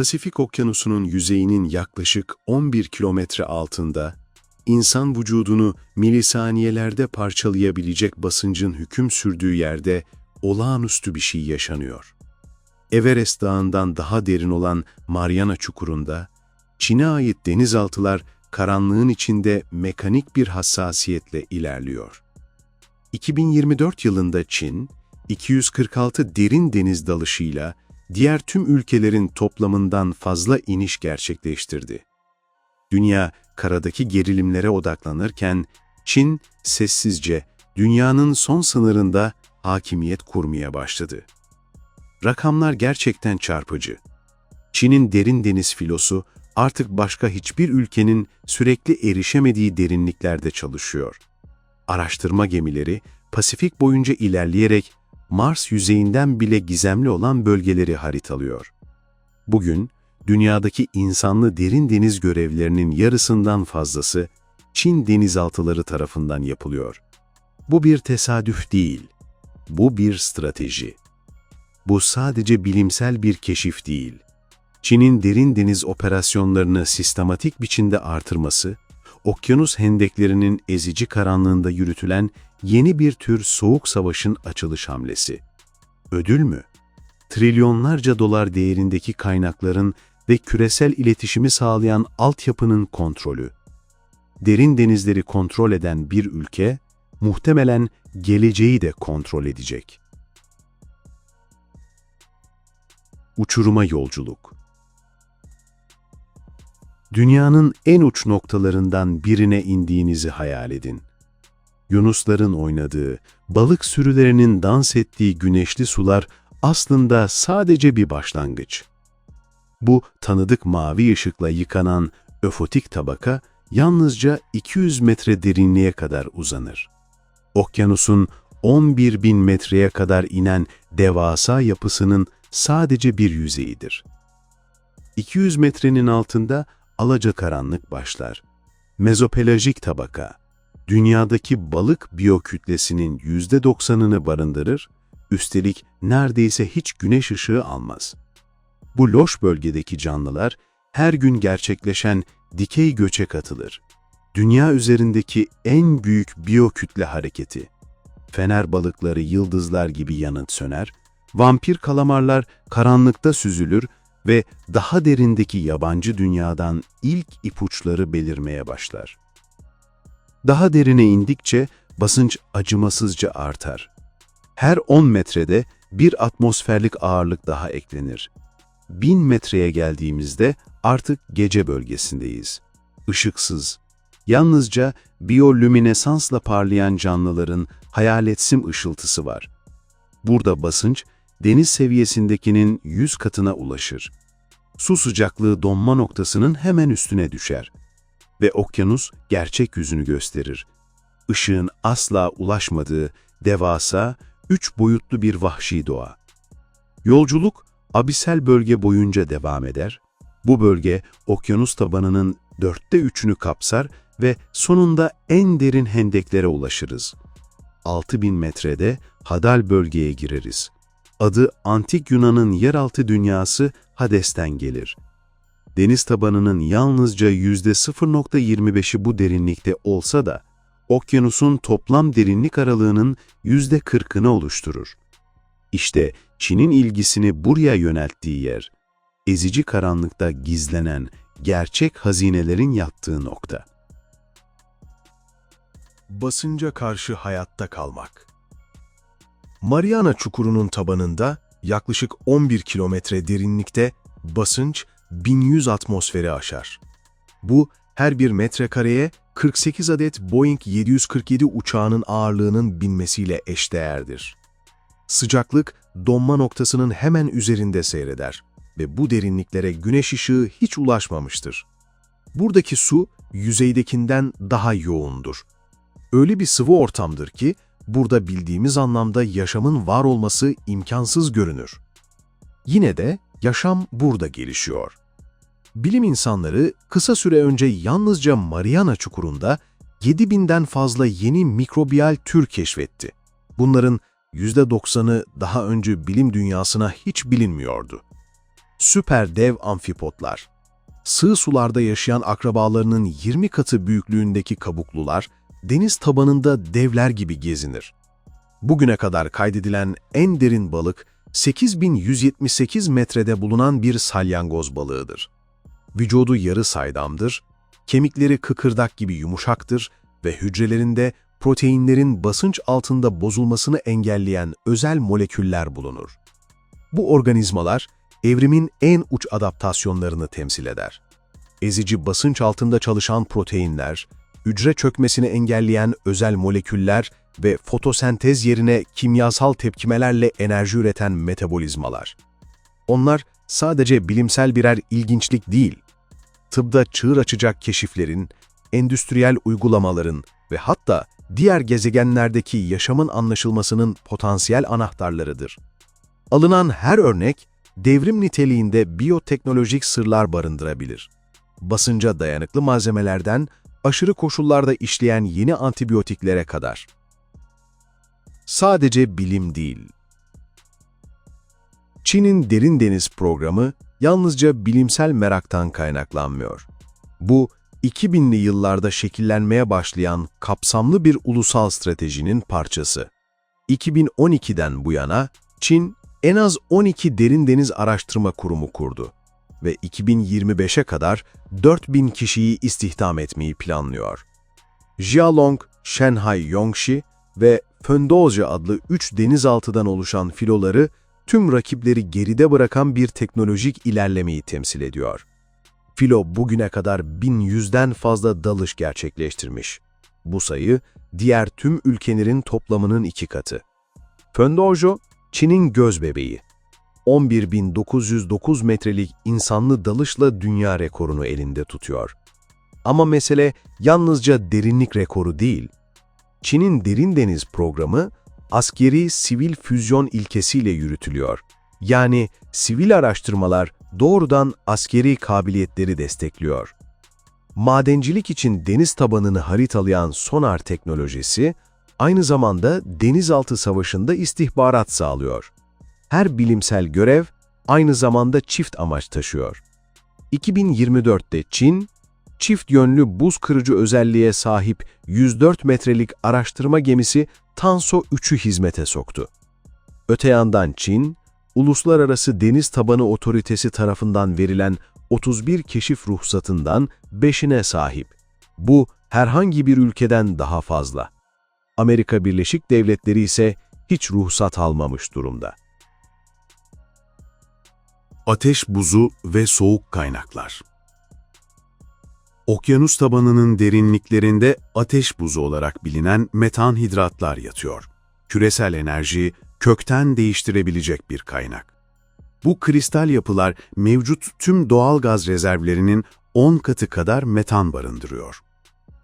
Pasifik Okyanusu'nun yüzeyinin yaklaşık 11 kilometre altında, insan vücudunu milisaniyelerde parçalayabilecek basıncın hüküm sürdüğü yerde olağanüstü bir şey yaşanıyor. Everest Dağı'ndan daha derin olan Mariana Çukuru'nda, Çin'e ait denizaltılar karanlığın içinde mekanik bir hassasiyetle ilerliyor. 2024 yılında Çin, 246 derin deniz dalışıyla diğer tüm ülkelerin toplamından fazla iniş gerçekleştirdi. Dünya karadaki gerilimlere odaklanırken Çin sessizce dünyanın son sınırında hakimiyet kurmaya başladı. Rakamlar gerçekten çarpıcı. Çin'in derin deniz filosu artık başka hiçbir ülkenin sürekli erişemediği derinliklerde çalışıyor. Araştırma gemileri Pasifik boyunca ilerleyerek Mars yüzeyinden bile gizemli olan bölgeleri haritalıyor. Bugün, dünyadaki insanlı derin deniz görevlerinin yarısından fazlası Çin denizaltıları tarafından yapılıyor. Bu bir tesadüf değil, bu bir strateji. Bu sadece bilimsel bir keşif değil. Çin'in derin deniz operasyonlarını sistematik biçimde artırması, okyanus hendeklerinin ezici karanlığında yürütülen yeni bir tür soğuk savaşın açılış hamlesi. Ödül mü? Trilyonlarca dolar değerindeki kaynakların ve küresel iletişimi sağlayan altyapının kontrolü. Derin denizleri kontrol eden bir ülke, muhtemelen geleceği de kontrol edecek. Uçuruma yolculuk Dünyanın en uç noktalarından birine indiğinizi hayal edin. Yunusların oynadığı, balık sürülerinin dans ettiği güneşli sular aslında sadece bir başlangıç. Bu tanıdık mavi ışıkla yıkanan öfotik tabaka yalnızca 200 metre derinliğe kadar uzanır. Okyanusun 11 bin metreye kadar inen devasa yapısının sadece bir yüzeyidir. 200 metrenin altında alacakaranlık başlar. Mezopelajik tabaka, dünyadaki balık biyokütlesinin %90'ını barındırır, üstelik neredeyse hiç güneş ışığı almaz. Bu loş bölgedeki canlılar her gün gerçekleşen dikey göçe katılır. Dünya üzerindeki en büyük biyokütle hareketi. Fener balıkları yıldızlar gibi yanıt söner, vampir kalamarlar karanlıkta süzülür ve daha derindeki yabancı dünyadan ilk ipuçları belirmeye başlar. Daha derine indikçe basınç acımasızca artar. Her 10 metrede bir atmosferlik ağırlık daha eklenir. 1000 metreye geldiğimizde artık gece bölgesindeyiz. Işıksız, yalnızca biyolüminesansla parlayan canlıların hayaletsim ışıltısı var. Burada basınç, deniz seviyesindekinin 100 katına ulaşır. Su sıcaklığı donma noktasının hemen üstüne düşer ve okyanus gerçek yüzünü gösterir. Işığın asla ulaşmadığı devasa, üç boyutlu bir vahşi doğa. Yolculuk, abisel bölge boyunca devam eder. Bu bölge, okyanus tabanının dörtte üçünü kapsar ve sonunda en derin hendeklere ulaşırız. 6000 metrede Hadal bölgeye gireriz. Adı Antik Yunan'ın yeraltı dünyası Hades'ten gelir. Deniz tabanının yalnızca %0.25'i bu derinlikte olsa da, okyanusun toplam derinlik aralığının %40'ını oluşturur. İşte Çin'in ilgisini buraya yönelttiği yer, ezici karanlıkta gizlenen gerçek hazinelerin yattığı nokta. Basınca karşı hayatta kalmak. Mariana Çukuru'nun tabanında yaklaşık 11 kilometre derinlikte basınç 1100 atmosferi aşar. Bu her bir metrekareye 48 adet Boeing 747 uçağının ağırlığının binmesiyle eşdeğerdir. Sıcaklık donma noktasının hemen üzerinde seyreder ve bu derinliklere güneş ışığı hiç ulaşmamıştır. Buradaki su yüzeydekinden daha yoğundur. Öyle bir sıvı ortamdır ki burada bildiğimiz anlamda yaşamın var olması imkansız görünür. Yine de yaşam burada gelişiyor. Bilim insanları kısa süre önce yalnızca Mariana Çukuru'nda 7000'den fazla yeni mikrobiyal tür keşfetti. Bunların %90'ı daha önce bilim dünyasına hiç bilinmiyordu. süper dev amfipotlar. Sığ sularda yaşayan akrabalarının 20 katı büyüklüğündeki kabuklular, deniz tabanında devler gibi gezinir. Bugüne kadar kaydedilen en derin balık, 8178 metrede bulunan bir salyangoz balığıdır. Vücudu yarı saydamdır, kemikleri kıkırdak gibi yumuşaktır ve hücrelerinde proteinlerin basınç altında bozulmasını engelleyen özel moleküller bulunur. Bu organizmalar, evrimin en uç adaptasyonlarını temsil eder. Ezici basınç altında çalışan proteinler, hücre çökmesini engelleyen özel moleküller ve fotosentez yerine kimyasal tepkimelerle enerji üreten metabolizmalar. Onlar sadece bilimsel birer ilginçlik değil, tıbda çığır açacak keşiflerin, endüstriyel uygulamaların ve hatta diğer gezegenlerdeki yaşamın anlaşılmasının potansiyel anahtarlarıdır. Alınan her örnek, devrim niteliğinde biyoteknolojik sırlar barındırabilir. Basınca dayanıklı malzemelerden aşırı koşullarda işleyen yeni antibiyotiklere kadar. Sadece bilim değil. Çin'in Derin Deniz programı yalnızca bilimsel meraktan kaynaklanmıyor. Bu, 2000'li yıllarda şekillenmeye başlayan kapsamlı bir ulusal stratejinin parçası. 2012'den bu yana Çin en az 12 derin deniz araştırma kurumu kurdu ve 2025'e kadar 4000 kişiyi istihdam etmeyi planlıyor. Jialong, Shanghai Yongxi ve Föndoğuzca adlı 3 denizaltıdan oluşan filoları tüm rakipleri geride bırakan bir teknolojik ilerlemeyi temsil ediyor. Filo bugüne kadar 1100'den fazla dalış gerçekleştirmiş. Bu sayı diğer tüm ülkelerin toplamının iki katı. Föndoğuzco, Çin'in göz bebeği. 11.909 metrelik insanlı dalışla dünya rekorunu elinde tutuyor. Ama mesele yalnızca derinlik rekoru değil. Çin'in derin deniz programı askeri sivil füzyon ilkesiyle yürütülüyor. Yani sivil araştırmalar doğrudan askeri kabiliyetleri destekliyor. Madencilik için deniz tabanını haritalayan sonar teknolojisi, aynı zamanda denizaltı savaşında istihbarat sağlıyor. Her bilimsel görev aynı zamanda çift amaç taşıyor. 2024'te Çin, çift yönlü buz kırıcı özelliğe sahip 104 metrelik araştırma gemisi Tanso 3'ü hizmete soktu. Öte yandan Çin, Uluslararası Deniz Tabanı Otoritesi tarafından verilen 31 keşif ruhsatından 5'ine sahip. Bu herhangi bir ülkeden daha fazla. Amerika Birleşik Devletleri ise hiç ruhsat almamış durumda. Ateş buzu ve soğuk kaynaklar. Okyanus tabanının derinliklerinde ateş buzu olarak bilinen metan hidratlar yatıyor. Küresel enerjiyi kökten değiştirebilecek bir kaynak. Bu kristal yapılar mevcut tüm doğal gaz rezervlerinin 10 katı kadar metan barındırıyor.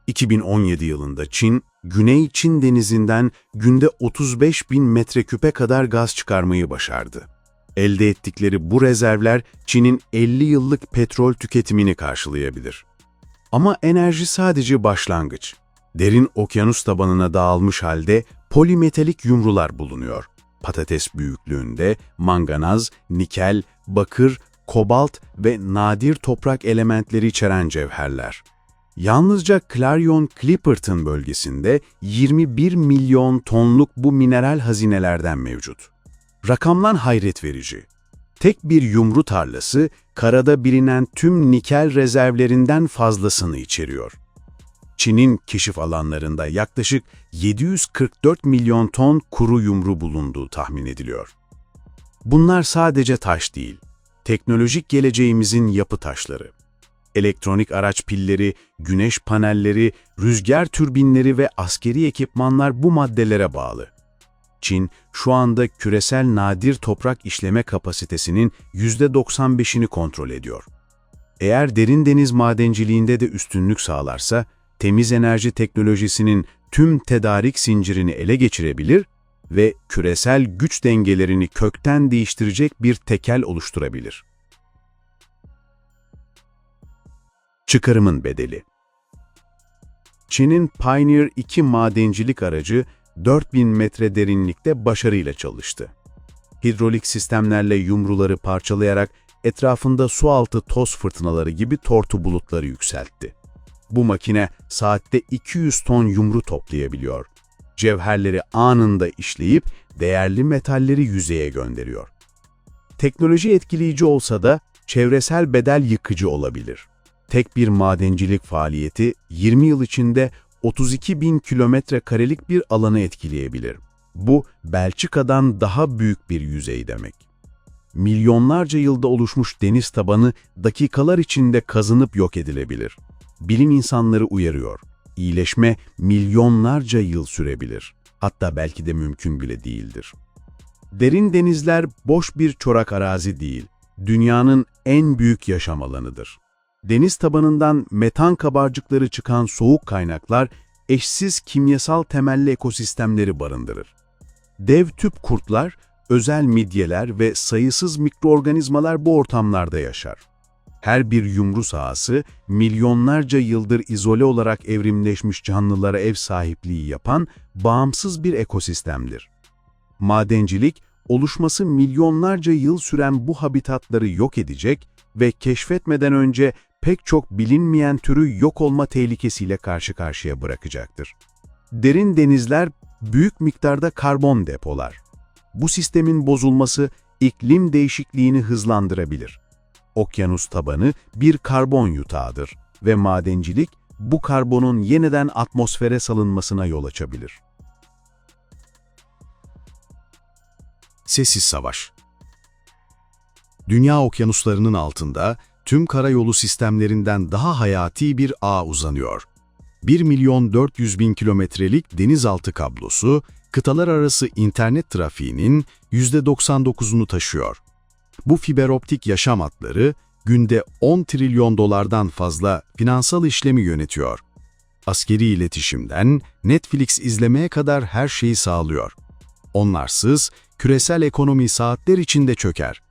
2017 yılında Çin, Güney Çin denizinden günde 35 bin metreküpe kadar gaz çıkarmayı başardı. Elde ettikleri bu rezervler Çin'in 50 yıllık petrol tüketimini karşılayabilir. Ama enerji sadece başlangıç. Derin okyanus tabanına dağılmış halde polimetalik yumrular bulunuyor. Patates büyüklüğünde manganaz, nikel, bakır, kobalt ve nadir toprak elementleri içeren cevherler. Yalnızca Clarion-Clipperton bölgesinde 21 milyon tonluk bu mineral hazinelerden mevcut. Rakamlar hayret verici. Tek bir yumru tarlası, karada bilinen tüm nikel rezervlerinden fazlasını içeriyor. Çin'in keşif alanlarında yaklaşık 744 milyon ton kuru yumru bulunduğu tahmin ediliyor. Bunlar sadece taş değil, teknolojik geleceğimizin yapı taşları. Elektronik araç pilleri, güneş panelleri, rüzgar türbinleri ve askeri ekipmanlar bu maddelere bağlı. Çin, şu anda küresel nadir toprak işleme kapasitesinin %95'ini kontrol ediyor. Eğer derin deniz madenciliğinde de üstünlük sağlarsa, temiz enerji teknolojisinin tüm tedarik zincirini ele geçirebilir ve küresel güç dengelerini kökten değiştirecek bir tekel oluşturabilir. Çıkarımın bedeli Çin'in Pioneer 2 madencilik aracı 4000 metre derinlikte başarıyla çalıştı. Hidrolik sistemlerle yumruları parçalayarak etrafında sualtı toz fırtınaları gibi tortu bulutları yükseltti. Bu makine saatte 200 ton yumru toplayabiliyor. Cevherleri anında işleyip değerli metalleri yüzeye gönderiyor. Teknoloji etkileyici olsa da çevresel bedel yıkıcı olabilir. Tek bir madencilik faaliyeti 20 yıl içinde 32 bin kilometre karelik bir alanı etkileyebilir. Bu Belçika'dan daha büyük bir yüzey demek. Milyonlarca yılda oluşmuş deniz tabanı dakikalar içinde kazınıp yok edilebilir. Bilim insanları uyarıyor. İyileşme milyonlarca yıl sürebilir. Hatta belki de mümkün bile değildir. Derin denizler boş bir çorak arazi değil, dünyanın en büyük yaşam alanıdır. Deniz tabanından metan kabarcıkları çıkan soğuk kaynaklar eşsiz kimyasal temelli ekosistemleri barındırır. Dev tüp kurtlar, özel midyeler ve sayısız mikroorganizmalar bu ortamlarda yaşar. Her bir yumru sahası, milyonlarca yıldır izole olarak evrimleşmiş canlılara ev sahipliği yapan bağımsız bir ekosistemdir. Madencilik, oluşması milyonlarca yıl süren bu habitatları yok edecek ve keşfetmeden önce pek çok bilinmeyen türü yok olma tehlikesiyle karşı karşıya bırakacaktır. Derin denizler büyük miktarda karbon depolar. Bu sistemin bozulması iklim değişikliğini hızlandırabilir. Okyanus tabanı bir karbon yutağıdır ve madencilik bu karbonun yeniden atmosfere salınmasına yol açabilir. Sessiz Savaş Dünya okyanuslarının altında tüm karayolu sistemlerinden daha hayati bir ağ uzanıyor. 1 milyon 400 bin kilometrelik denizaltı kablosu, kıtalar arası internet trafiğinin %99'unu taşıyor. Bu fiberoptik yaşam hatları günde 10 trilyon dolardan fazla finansal işlemi yönetiyor. Askeri iletişimden Netflix izlemeye kadar her şeyi sağlıyor. Onlarsız küresel ekonomi saatler içinde çöker.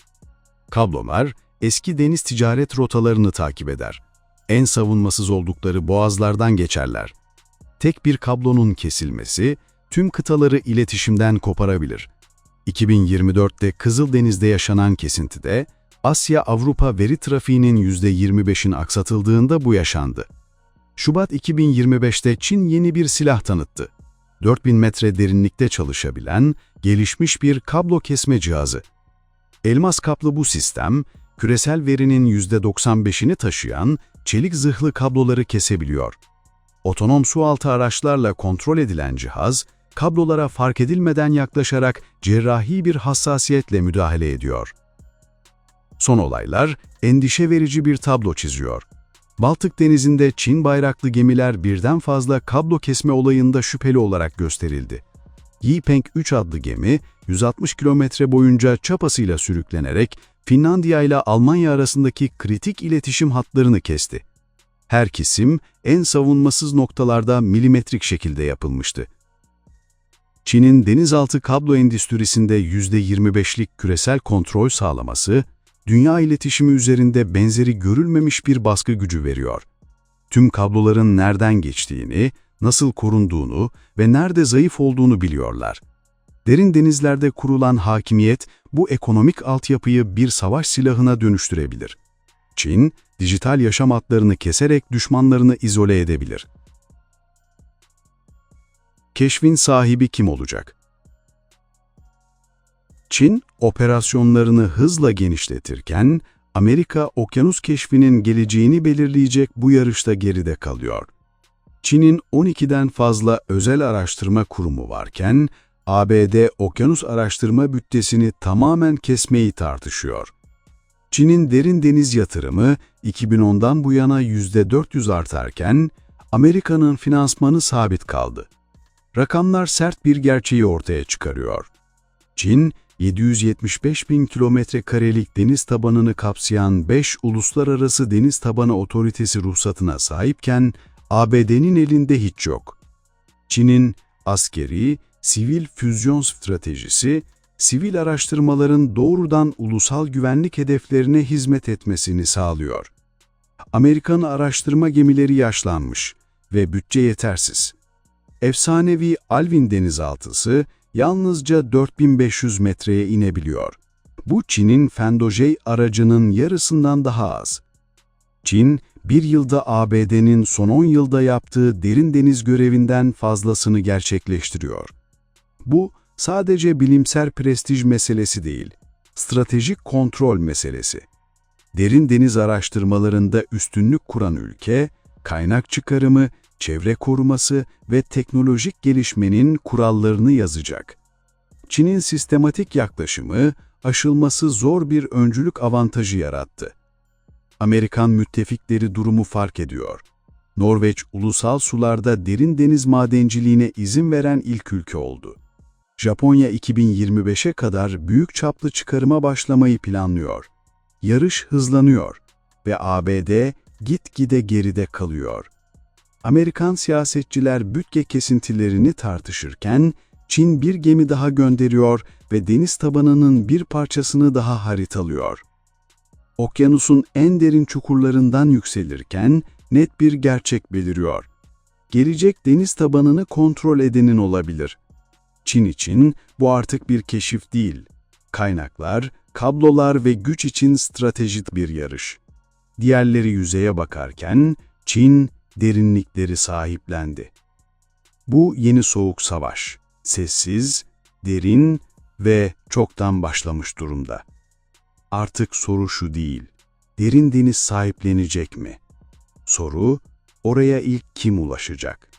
Kablolar eski deniz ticaret rotalarını takip eder. En savunmasız oldukları boğazlardan geçerler. Tek bir kablonun kesilmesi tüm kıtaları iletişimden koparabilir. 2024'te Kızıldeniz'de yaşanan kesintide Asya-Avrupa veri trafiğinin %25'in aksatıldığında bu yaşandı. Şubat 2025'te Çin yeni bir silah tanıttı. 4000 metre derinlikte çalışabilen, gelişmiş bir kablo kesme cihazı. Elmas kaplı bu sistem, küresel verinin %95'ini taşıyan çelik zırhlı kabloları kesebiliyor. Otonom sualtı araçlarla kontrol edilen cihaz, kablolara fark edilmeden yaklaşarak cerrahi bir hassasiyetle müdahale ediyor. Son olaylar endişe verici bir tablo çiziyor. Baltık Denizi'nde Çin bayraklı gemiler birden fazla kablo kesme olayında şüpheli olarak gösterildi. Yipeng 3 adlı gemi 160 kilometre boyunca çapasıyla sürüklenerek Finlandiya ile Almanya arasındaki kritik iletişim hatlarını kesti. Her kesim en savunmasız noktalarda milimetrik şekilde yapılmıştı. Çin'in denizaltı kablo endüstrisinde %25'lik küresel kontrol sağlaması, dünya iletişimi üzerinde benzeri görülmemiş bir baskı gücü veriyor. Tüm kabloların nereden geçtiğini, nasıl korunduğunu ve nerede zayıf olduğunu biliyorlar. Derin denizlerde kurulan hakimiyet bu ekonomik altyapıyı bir savaş silahına dönüştürebilir. Çin, dijital yaşam hatlarını keserek düşmanlarını izole edebilir. Keşfin sahibi kim olacak? Çin, operasyonlarını hızla genişletirken, Amerika okyanus keşfinin geleceğini belirleyecek bu yarışta geride kalıyor. Çin'in 12'den fazla özel araştırma kurumu varken, ABD okyanus araştırma bütçesini tamamen kesmeyi tartışıyor. Çin'in derin deniz yatırımı 2010'dan bu yana %400 artarken, Amerika'nın finansmanı sabit kaldı. Rakamlar sert bir gerçeği ortaya çıkarıyor. Çin, 775 bin kilometre karelik deniz tabanını kapsayan 5 uluslararası deniz tabanı otoritesi ruhsatına sahipken, ABD'nin elinde hiç yok. Çin'in askeri, sivil füzyon stratejisi, sivil araştırmaların doğrudan ulusal güvenlik hedeflerine hizmet etmesini sağlıyor. Amerikan araştırma gemileri yaşlanmış ve bütçe yetersiz. Efsanevi Alvin denizaltısı yalnızca 4500 metreye inebiliyor. Bu Çin'in Fendojey aracının yarısından daha az. Çin, bir yılda ABD'nin son 10 yılda yaptığı derin deniz görevinden fazlasını gerçekleştiriyor. Bu sadece bilimsel prestij meselesi değil, stratejik kontrol meselesi. Derin deniz araştırmalarında üstünlük kuran ülke, kaynak çıkarımı, çevre koruması ve teknolojik gelişmenin kurallarını yazacak. Çin'in sistematik yaklaşımı, aşılması zor bir öncülük avantajı yarattı. Amerikan müttefikleri durumu fark ediyor. Norveç ulusal sularda derin deniz madenciliğine izin veren ilk ülke oldu. Japonya 2025'e kadar büyük çaplı çıkarıma başlamayı planlıyor. Yarış hızlanıyor ve ABD gitgide geride kalıyor. Amerikan siyasetçiler bütçe kesintilerini tartışırken Çin bir gemi daha gönderiyor ve deniz tabanının bir parçasını daha haritalıyor. Okyanusun en derin çukurlarından yükselirken net bir gerçek beliriyor. Gelecek deniz tabanını kontrol edenin olabilir. Çin için bu artık bir keşif değil. Kaynaklar, kablolar ve güç için stratejik bir yarış. Diğerleri yüzeye bakarken Çin derinlikleri sahiplendi. Bu yeni soğuk savaş. Sessiz, derin ve çoktan başlamış durumda. Artık soru şu değil, derin deniz sahiplenecek mi? Soru, oraya ilk kim ulaşacak?